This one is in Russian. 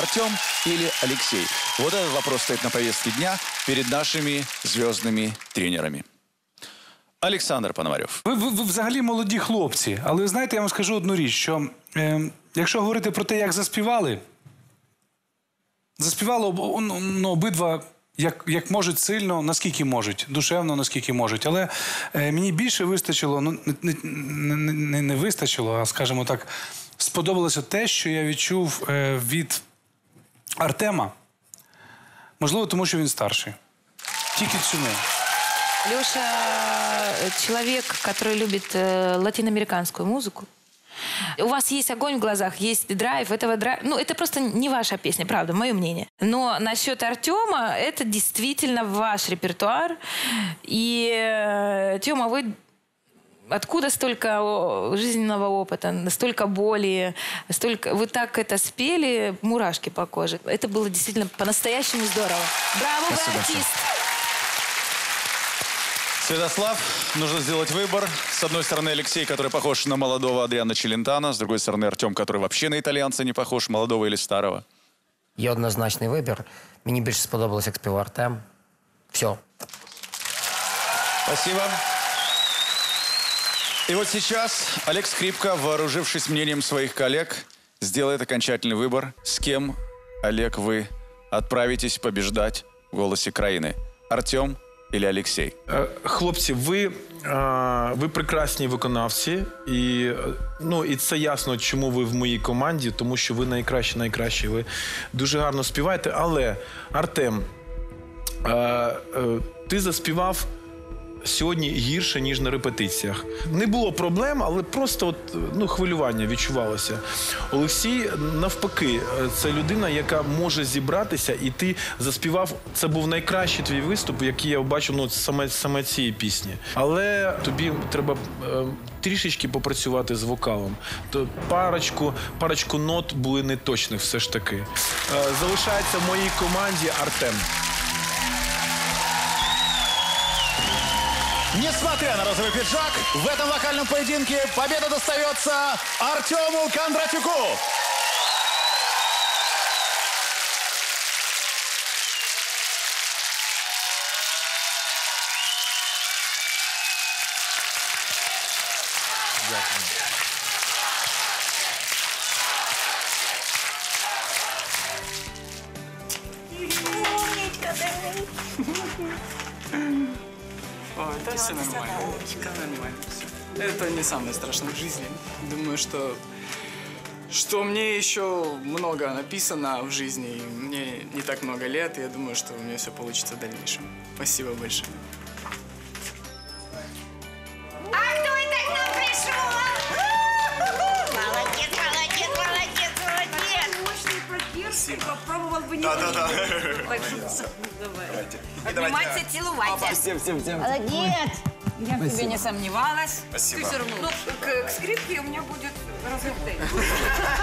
Артем или Алексей? Вот этот вопрос стоит на повестке дня перед нашими звездными тренерами. Александр Пономарев. Ви, ви, ви взагалі молоді хлопці, але знаєте, я вам скажу одну річ, що е, якщо говорити про те, як заспівали, заспівали об- ну, ну, обидва як, як можуть сильно, наскільки можуть, душевно, наскільки можуть. Але е, мені більше вистачило, ну не, не, не, не вистачило, а скажімо так, сподобалося те, що я відчув е, від Артема. Можливо, тому що він старший. Тільки цьому. Леша человек, который любит э, латиноамериканскую музыку. У вас есть огонь в глазах, есть драйв. Этого драйв... Ну, это просто не ваша песня, правда, мое мнение. Но насчет Артема, это действительно ваш репертуар. И, э, Тёма, вы откуда столько о, жизненного опыта, столько боли, столько... Вы так это спели, мурашки по коже. Это было действительно по-настоящему здорово. Браво, вы Спасибо артист! Святослав, нужно сделать выбор. С одной стороны, Алексей, который похож на молодого Адриана Челентана. С другой стороны, Артем, который вообще на итальянца не похож, молодого или старого. Є однозначний вибір. Мені більше сподобалось, як співав Артем. Все. Спасибо. И вот сейчас Олег Скрипка, вооружившись мнением своих коллег, сделает окончательный выбор, с кем, Олег, вы отправитесь побеждать в «Голосе краины». Артем или Алексей? Е, Хлопці, ви, е, ви прекрасні виконавці, і, е, ну, і це ясно, чому ви в моїй команді, тому що ви найкращі, найкращі. Ви дуже гарно співаєте. Але, Артем, е, е, ти заспівав сьогодні гірше, ніж на репетиціях. Не було проблем, але просто от, ну, хвилювання відчувалося. Олексій, навпаки, е, це людина, яка може зібратися, і ти заспівав. Це був найкращий твій виступ, який я бачив ну, саме, саме цієї пісні. Але тобі треба е, трішечки попрацювати з вокалом. То парочку, парочку нот були неточних все ж таки. Е, залишається в моїй команді Артем. Несмотря на розовый пиджак, в этом вокальном поединке победа достается Артему Кондратюку. Ой, все нормально. Нормально все. Это не самое страшное в жизни. Думаю, что что мне еще много написано в жизни, мне не так много лет, и я думаю, что у меня все получится в дальнейшем. Спасибо большое. Проперс, попробовал бы не Да, да, да. Так что давай. Обниматься, целоваться. Молодец. Я в тебе не сомневалась. Спасибо. Ты все равно. Ну, к, к скрипке у меня будет разрыв.